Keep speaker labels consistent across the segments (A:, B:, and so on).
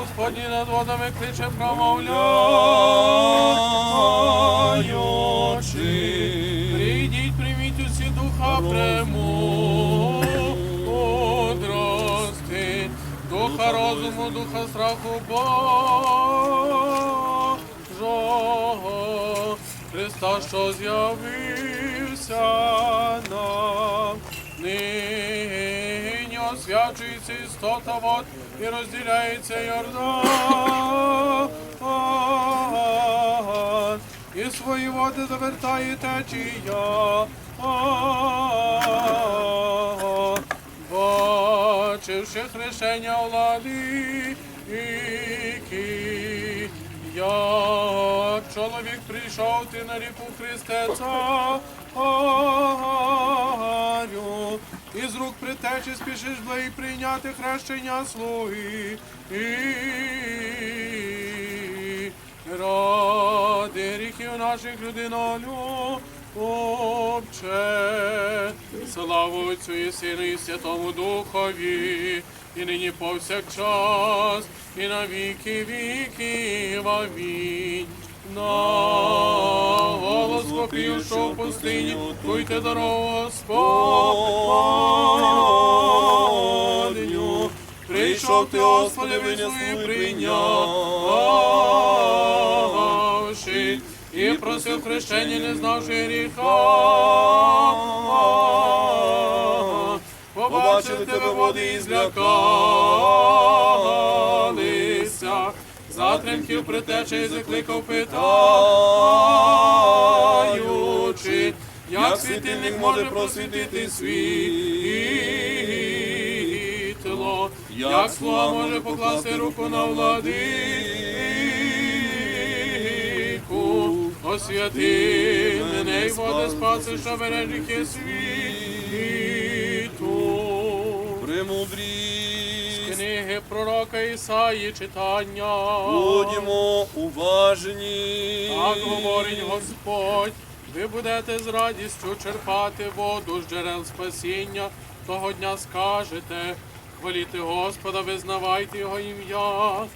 A: Господній над водами кличе промовляючи. Прийдіть, прийміть усі духа премудрости, духа розуму, духа страху Божого, Христа, що з'явився нам. Нині освячується істота вод і розділяється Йордан. І свої води завертає течія. Бачивши хрещення влади, як чоловік прийшов ти на ріку Христе Царю, і з рук притечі спішиш благи прийняти хрещення слуги. Ради ріхів наших людинолю обче. Слава Отцю і Сину і Святому Духові, і нині повсякчас, і на віки віків. Амінь. На голос вопів, що в пустині, туйте дорогу Господню. Прийшов ти, Господи, винесу і прийнявши, і просив хрещення, не знавши гріха. Побачив тебе води і злякалися, затримків притече і закликав питаючи, як світильник може просвітити світло, як слуга може покласти руку на владику, освяти мене й води спаси, що бере гріхи світу.
B: Премудрість,
A: Книги пророка Ісаї читання.
B: будьмо уважні.
A: Так говорить Господь, ви будете з радістю черпати воду з джерел спасіння. Того дня скажете, хваліти Господа, визнавайте Його ім'я,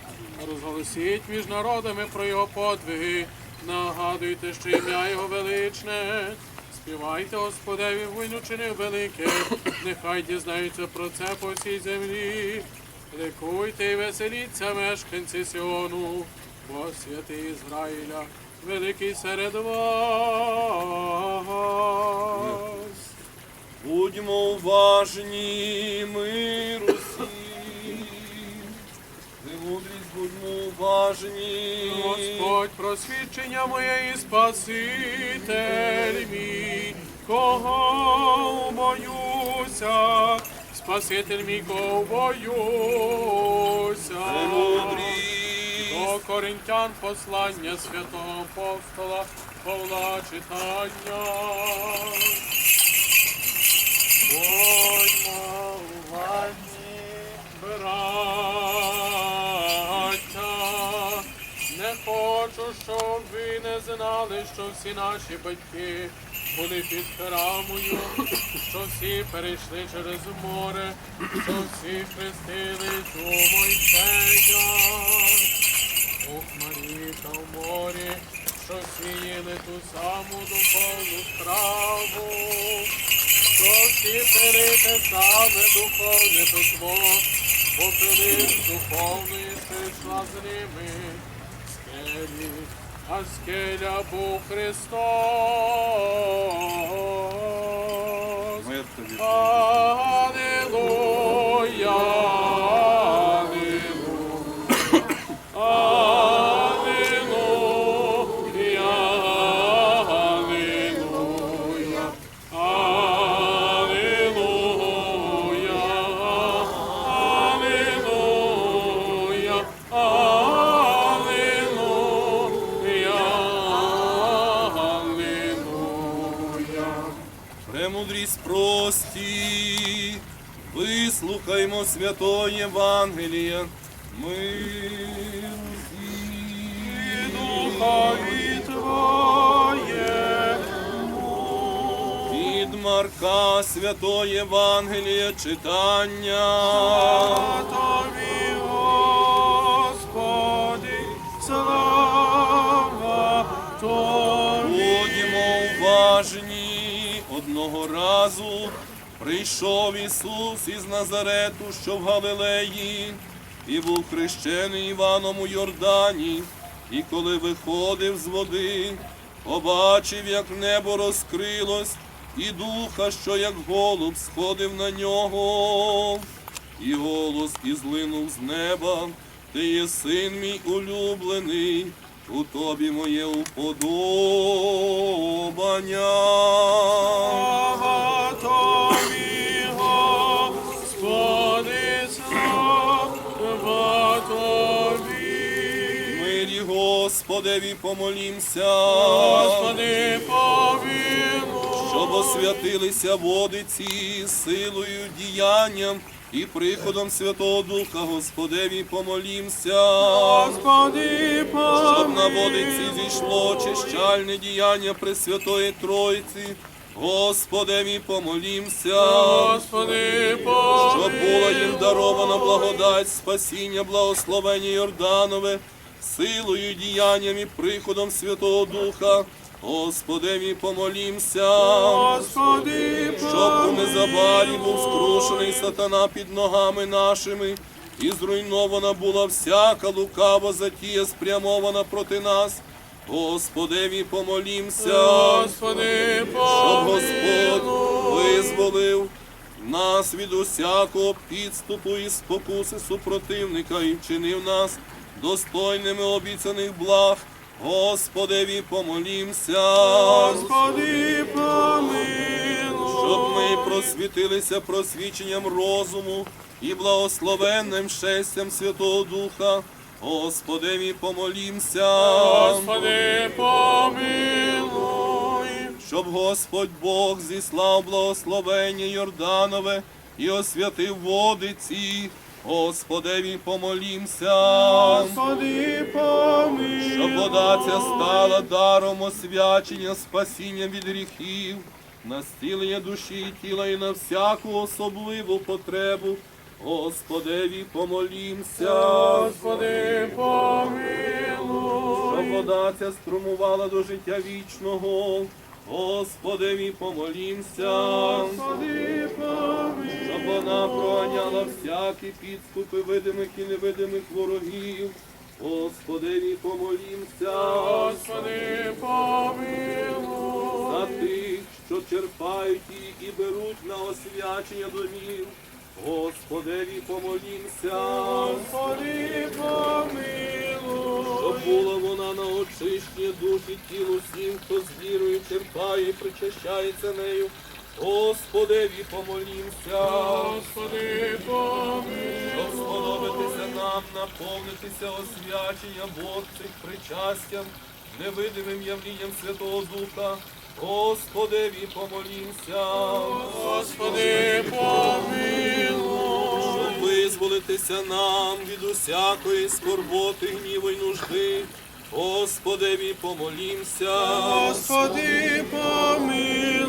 A: розголосіть між народами про Його подвиги, нагадуйте, що ім'я Його величне. Співайте Господеві війну чинив велике, нехай дізнаються про це по всій землі. Ликуйте і веселіться, мешканці Сіону, бо святий Ізраїля, великий серед вас.
B: Будьмо уважні, миру всім. Премудрість, будьмо уважні.
A: Господь, просвідчення моє і Спаситель мій, кого боюся, Спаситель мій, кого боюся.
B: Премудрість,
A: До коринтян послання святого апостола Павла читання. Будьмо уважні, браття. Не хочу, щоб ви не знали, що всі наші батьки були під храмою, що всі перейшли через море, що всі хрестились у Мойсея. У хмарі та в морі, що сіяли ту саму духовну страву, що всі те саме духовне питво, бо пили духовної прийшла з ними скелі, а скеля був Христос.
B: мир тобі. Премудрість прості, вислухаймо святої Євангелія. Мир всім.
A: Духові Твоєму.
B: Від Марка Святої Євангелія читання. Сказу. Прийшов Ісус із Назарету, що в Галилеї, і був хрещений Іваном у Йордані, і коли виходив з води, побачив, як небо розкрилось, і духа, що як голуб сходив на нього, і голос ізлинув з неба, ти є син мій улюблений, у тобі моє уподобання.
A: Слава тобі, Господи, слава тобі.
B: Мирі Господеві помолімся,
A: Господи, помилуй.
B: щоб освятилися води ці силою, діянням і приходом Святого Духа Господеві помолімся.
A: Господи,
B: Щоб на водиці зійшло чищальне діяння Пресвятої Тройці, Господеві помолімся.
A: Господи, помилуй.
B: щоб була їм дарована благодать, спасіння, благословення Йорданове, силою, діянням і приходом Святого Духа. Господеві помолімся,
A: Господи,
B: щоб у незабарі був скрушений сатана під ногами нашими, і зруйнована була всяка лукава затія, спрямована проти нас. Господеві помолімся
A: Господи,
B: щоб. Господь визволив нас від усякого підступу і спокуси супротивника і вчинив нас достойними обіцяних благ. Господеві помолімся,
A: Господи, помилуй.
B: щоб ми просвітилися просвіченням розуму і благословенним щастям Святого Духа. Господеві помолімся.
A: Господи, помилуй.
B: щоб Господь Бог зіслав благословення Йорданове і освятив води ці. Господеві помолімся,
A: Господи, помилуй.
B: щоб вода ця стала даром освячення, спасіння від гріхів, на зцілення душі і тіла і на всяку особливу потребу. Господеві помолімся.
A: Господи, помилуй.
B: щоб вода ця струмувала до життя вічного. Господеві помолімся,
A: Господи, помилуй.
B: щоб вона проганяла всякі підступи видимих і невидимих ворогів. Господеві помолімся
A: Господи, помилуй.
B: за тих, що черпають її і беруть на освячення домів. Господеві помолімся.
A: Господи, помилуй.
B: Щоб була вона на очищення душ і тіл усім, хто з вірою черпає і причащається нею. Господеві помолімся,
A: Господи, помилуй.
B: сподобатися нам, наповнитися освяченням Бог причастям, невидимим явлінням Святого Духа. Господеві помолімся,
A: Господи, помилуй.
B: щоб визволитися нам від усякої скорботи, гніву й нужди. Господеві помолімся.
A: Господи, помилуй.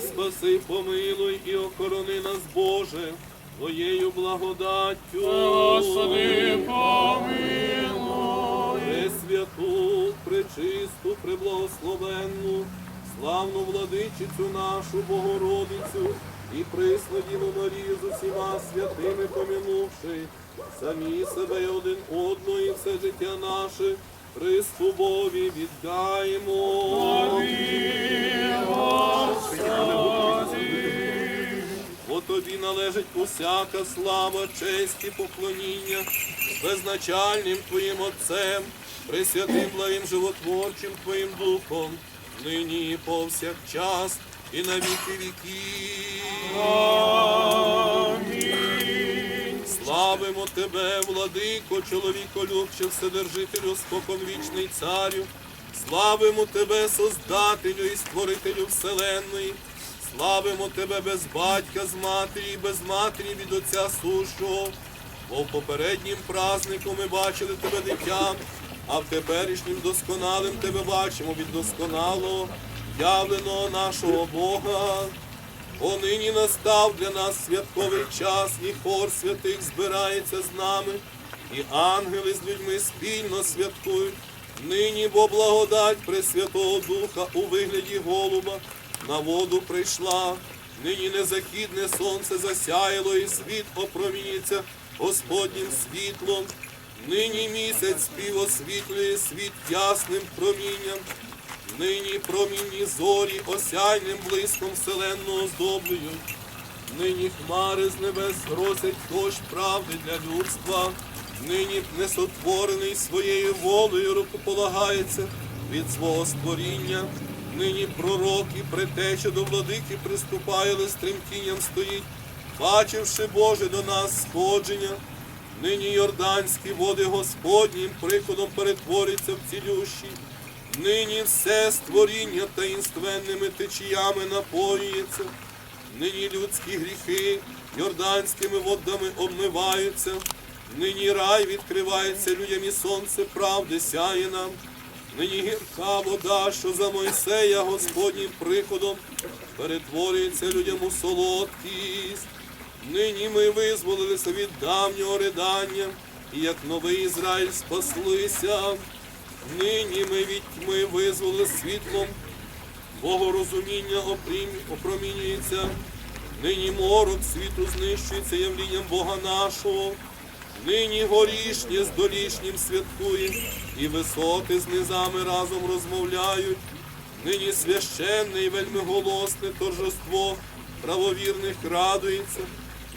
B: Спаси, помилуй і охорони нас, Боже, Твоєю благодаттю.
A: Господи, помилуй.
B: Пресвяту, пречисту, преблагословенну, славну владичицю нашу Богородицю і присну Діву Марію з усіма святими помінувши, самі себе і один одного і все життя наше Христу Бові віддаємо. Бо тобі належить усяка слава, честь і поклоніння безначальним Твоїм Отцем, пресвятим благим животворчим Твоїм Духом, нині повсякчас і на віки віків. Славимо Тебе, владико, чоловіколюбче, вседержителю, споконвічний царю. Славимо Тебе, Создателю і Створителю Вселенної. Славимо Тебе без батька з матері, без матері від Отця сущого. Бо в попереднім празнику ми бачили Тебе дитям, а в теперішнім досконалим Тебе бачимо від досконалого, явленого нашого Бога. Бо нині настав для нас святковий час, і хор святих збирається з нами, і ангели з людьми спільно святкують. Нині бо благодать Пресвятого Духа у вигляді голуба на воду прийшла. Нині незахідне сонце засяяло, і світ опромінюється Господнім світлом. Нині місяць спів освітлює світ ясним промінням. Нині промінні зорі осяйним блиском вселенного оздоблюють. Нині хмари з небес грозять дощ правди для людства. Нині несотворений своєю волею рукополагається від свого створіння. Нині пророк і предтеча до владики приступає, але з тремтінням стоїть, бачивши Боже до нас сходження. Нині йорданські води Господнім прикладом перетворяться в цілющі. Нині все створіння таїнственними течіями напоюється. Нині людські гріхи йорданськими водами обмиваються. Нині рай відкривається людям і сонце правди сяє нам. Нині гірка вода, що за Мойсея Господнім приходом перетворюється людям у солодкість. Нині ми визволилися від давнього ридання, і як новий Ізраїль спаслися. Нині ми від тьми визволили світлом, Богорозуміння опромінюється, нині морок світу знищується явлінням Бога нашого, нині горішнє з долішнім святкує, і висоти з низами разом розмовляють, нині священне і вельми голосне торжество правовірних радується,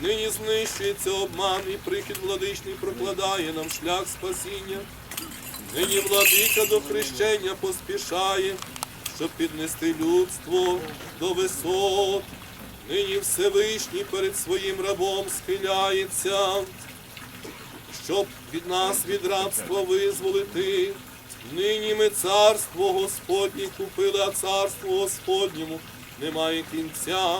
B: нині знищується обман і прихід владичний прокладає нам шлях спасіння. Нині владика до хрещення поспішає, щоб піднести людство до висот. Нині Всевишній перед своїм рабом схиляється, щоб від нас від рабства визволити. Нині ми царство Господнє купили, а царству Господньому немає кінця.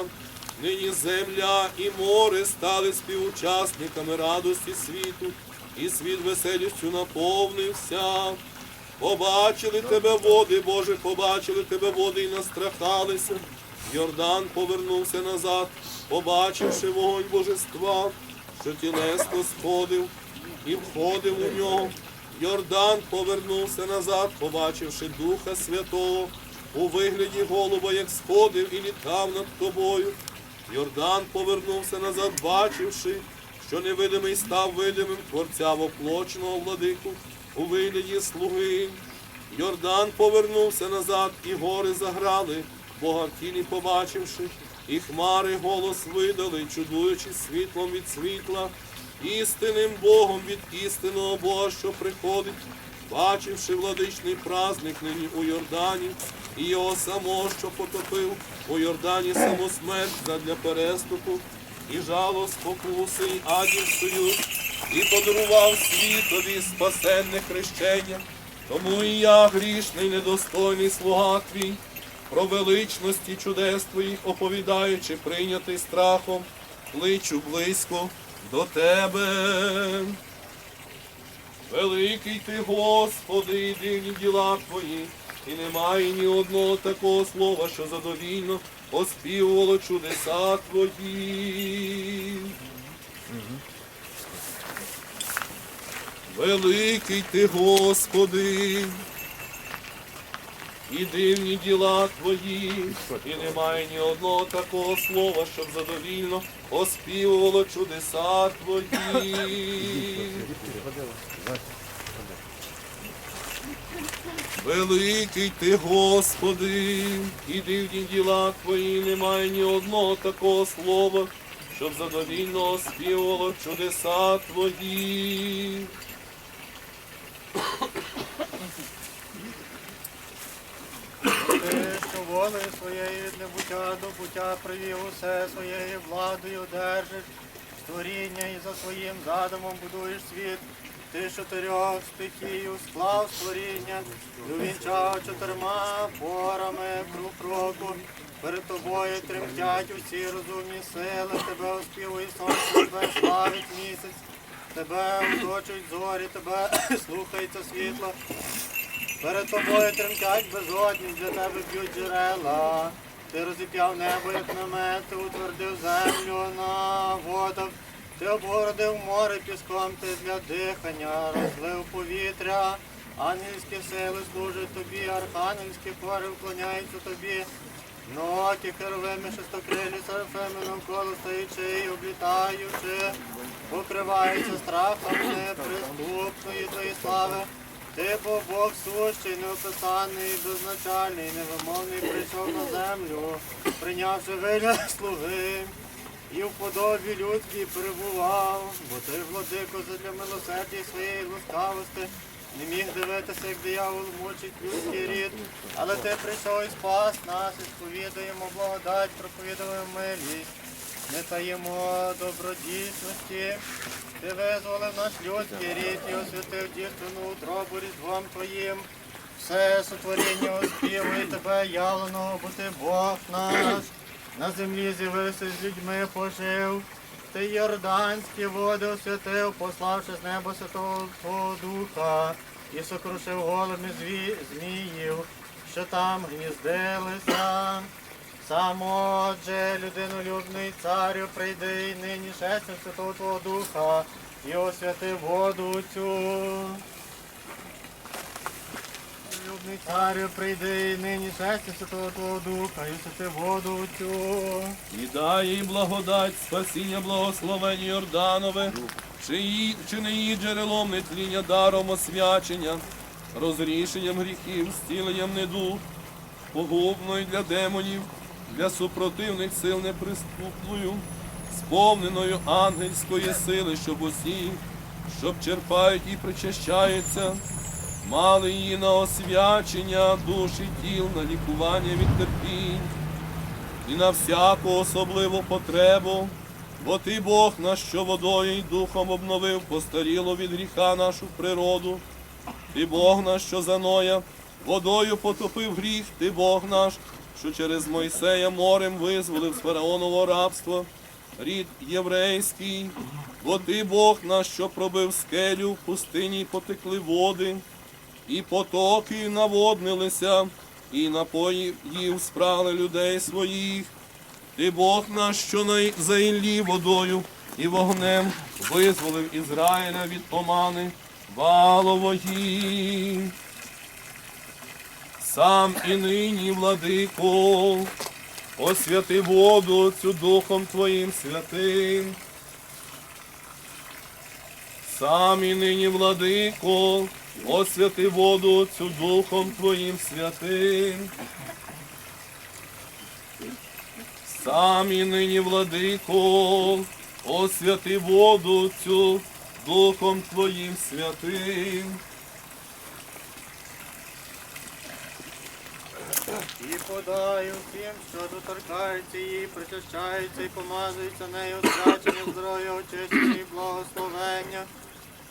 B: Нині земля і море стали співучасниками радості світу, і світ веселістю наповнився. Побачили тебе води, Боже, побачили тебе води і настрахалися. Йордан повернувся назад, побачивши вогонь божества, що тілесно сходив і входив у нього. Йордан повернувся назад, побачивши Духа Святого, у вигляді голуба, як сходив і літав над тобою. Йордан повернувся назад, бачивши, що невидимий став видимим творця воплоченого владику у вигляді слуги. Йордан повернувся назад, і гори заграли, Бога в тілі побачивши, і хмари голос видали, чудуючи світлом від світла, істинним Богом від істинного Бога, що приходить, бачивши владичний праздник нині у Йордані, і його самого, що потопив у Йордані саму смерть задля переступу, і жало спокуси, і адів союз, і подарував світові спасенне хрещення. Тому і я, грішний, недостойний слуга твій, про величності чудес твоїх оповідаючи, прийнятий страхом, кличу близько до тебе. Великий ти, Господи, і дивні діла твої, і немає ні одного такого слова, що задовільно оспівувало чудеса твої. Великий ти, Господи, і дивні діла твої, і немає ні одного такого слова, щоб задовільно оспівувало чудеса твої. Великий ти, Господи, і дивні діла твої, немає ні одного такого слова, щоб задовільно оспівувало чудеса твої.
C: Ти, що волею своєї від небуття до буття привів усе своєю владою держиш створіння і за своїм задумом будуєш світ. Ти чотирьох стихій склав створіння, увінчав чотирма порами круг року. Перед тобою тремтять усі розумні сили, тебе оспівує сонце, тебе славить місяць, тебе оточують зорі, тебе слухається світло. Перед тобою тремтять безодні, для тебе б'ють джерела. Ти розіп'яв небо, як намет, ти утвердив землю на водах. Ти обгородив море піском, ти для дихання, розлив повітря. Ангельські сили служать тобі, архангельські хори вклоняються тобі. Ноки херовими шестокрилі серафими навколо стоячи і облітаючи, покриваються страхом неприступної твої слави. Ти бо Бог сущий, неописаний, безначальний, невимовний прийшов на землю, прийнявши вигляд слуги. І в подобі людській перебував, бо ти, владико, задля милосердя своєї ласкавості не міг дивитися, як диявол мучить людський рід, але ти прийшов і спас нас, і сповідуємо благодать, проповідуємо милість, не таємо добродійсності. Ти визволив наш людський рід і освятив дівчину утробу різдвом твоїм. Все сотворіння оспівує тебе явленого, бо ти Бог наш. На землі з'явився з людьми пожив. Ти Йорданські води освятив, пославши з неба Святого Твого Духа, і сокрушив голими зві... зміїв, що там гніздилися. Сам отже, людинолюбний царю, прийди і нині шестим Святого Твого Духа, і освяти воду цю. Любний царю, прийди і нині шестим Святого Твого Духа, і освяти воду цю.
B: І дай їй благодать, спасіння, благословення Йорданове, чи, її, чи не її джерелом нетління даром освячення, розрішенням гріхів, зціленням недуг, погубною для демонів, для супротивних сил неприступною, сповненою ангельської сили, щоб усі, щоб черпають і причащаються, мали її на освячення душі тіл, на лікування від терпінь і на всяку особливу потребу, бо ти Бог наш, що водою й духом обновив постарілу від гріха нашу природу. Ти Бог наш, що за Ноя, водою потопив гріх, ти Бог наш, що через Мойсея морем визволив з фараонового рабства, рід єврейський, бо ти Бог наш, що пробив скелю, в пустині потекли води, і потоки наводнилися, і напої їв спрали людей своїх. Ти Бог наш, що на за Іллі водою і вогнем визволив Ізраїля від омани валової. Сам і нині, владико, освяти воду цю Духом Твоїм святим. Сам і нині, владико, освяти воду цю Духом Твоїм святим. Сам і нині, владико, освяти воду цю Духом Твоїм святим.
C: І подаю всім, що доторкається її, причащається і помазується нею свячення, здоров'я, очищення і благословення.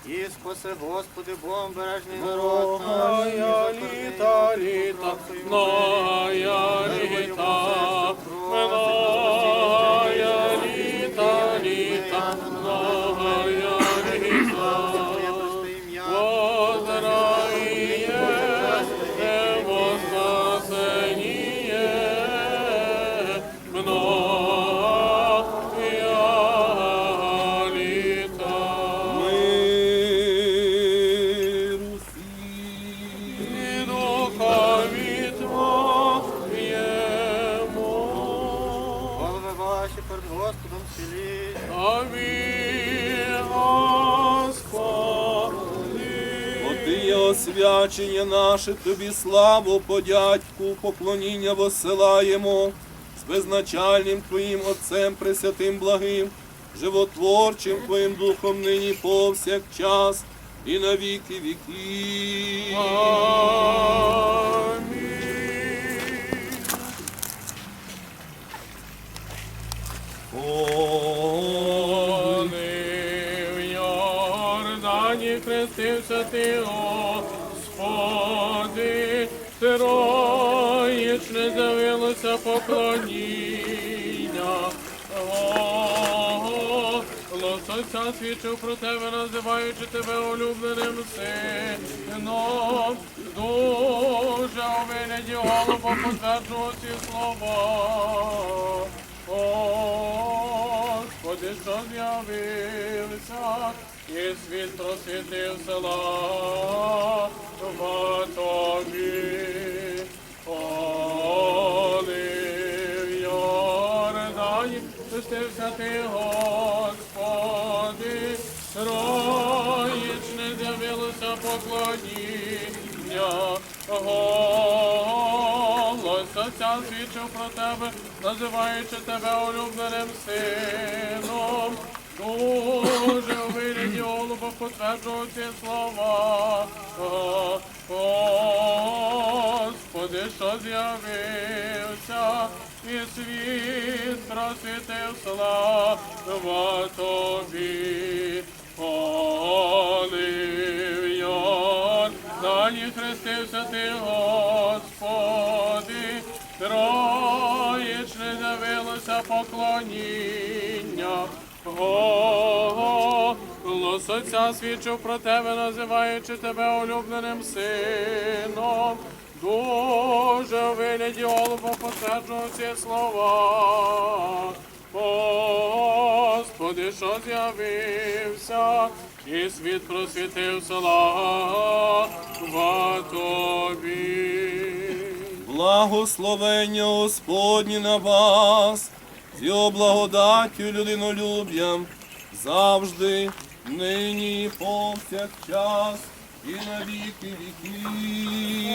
C: І спаси, Господи, Бом бережний народ наш, літа,
A: літа,
C: його
A: літа, моя літа,
B: освячення наше, тобі славу, подядьку, поклоніння воссилаємо з безначальним Твоїм Отцем Пресвятим благим, животворчим Твоїм Духом нині повсякчас і на віки віків.
A: Хрестився ти, Господи, Троїчне з'явилося поклоніння. Лосося свідчив про тебе, називаючи тебе улюбленим сином. Дуже у вигляді голуба потверджував ці слова. Господи, що з'явився, і світ просвітив села тобі. Отця свідчив про тебе, називаючи тебе улюбленим сином. Дуже у вигляді голуба потверджував ці слова. Господи, що з'явився, і світ просвітив слава Тобі. Оливйон, далі хрестився ти, Господи, троєчне з'явилося поклоніння. Голос Отця свідчив про тебе, називаючи тебе улюбленим сином. Дуже вигляді голуба потверджував ці слова. Господи, що з'явився, і світ просвітив слава Тобі.
B: Благословення Господні на вас, з його благодаттю людинолюб'ям, завжди, нині, і повсякчас, і на віки віків.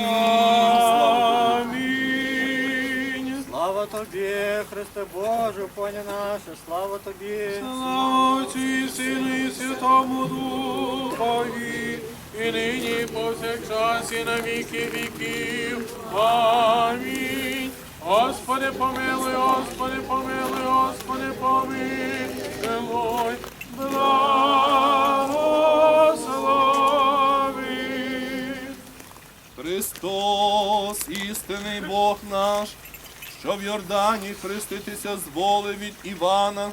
B: Слава
A: Амінь.
C: Слава тобі, Христе Боже, поня наше, слава тобі.
A: Слава Отцю і Сину і Святому Духові, і нині, і повсякчас, і на віки віків. Амінь. Господи, помилуй, Господи, помилуй, Господи, помилуй. Благослови.
B: Христос, істинний Бог наш, що в Йордані хреститися зволив від Івана,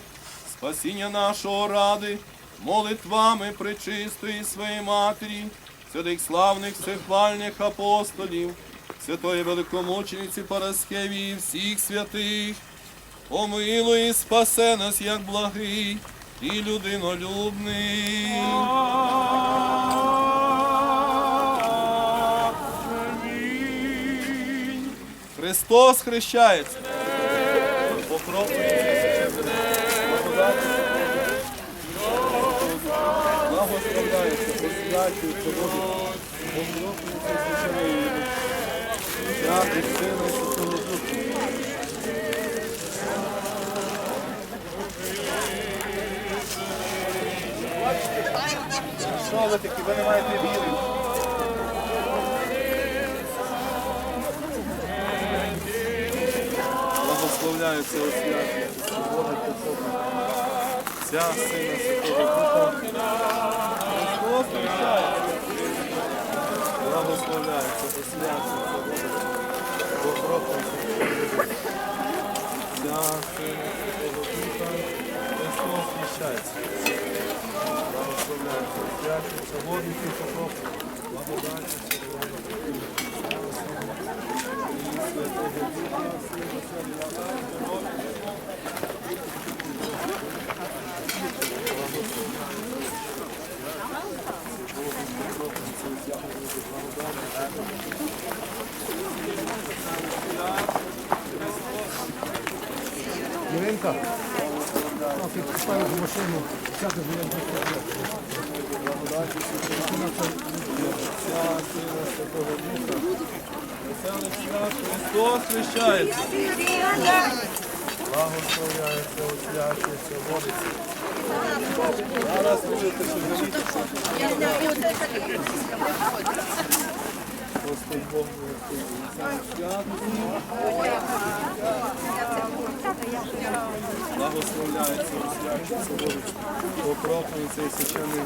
B: спасіння нашого ради, молитвами причистої своєї матері, святих славних всехвальних апостолів, святої великомучениці Параскевії всіх святих, помилуй і спасе нас, як благий і людинолюбний. Христос хрещається. Покропується. Покропується священне ім'я. Отця і Сина Святого Духа. Що ви такі, ви не маєте віри? Благословляється освячується, свободиться Отця, Сина, Святого Духа. Христос хрещається. Благословляється, освячується, Покропується. Отця, Сина, Святого Духа. Христос хрещається. Благословляється, освячується, водиться, покропується. Благодать,
D: Іринка, ти ставиш в машину, бо я
B: Христос хрещається. Благословляється, освячується, водиться. Зараз будете. Господь Бог Благословляється, освячується. Покропується і священний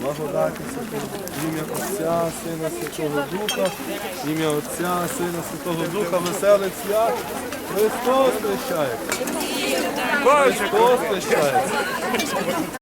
B: благодаті ім'я Отця, Сина Святого Духа, ім'я Отця, Сина Святого Духа, веселих свят. Христос хрещається. Христос хрещається.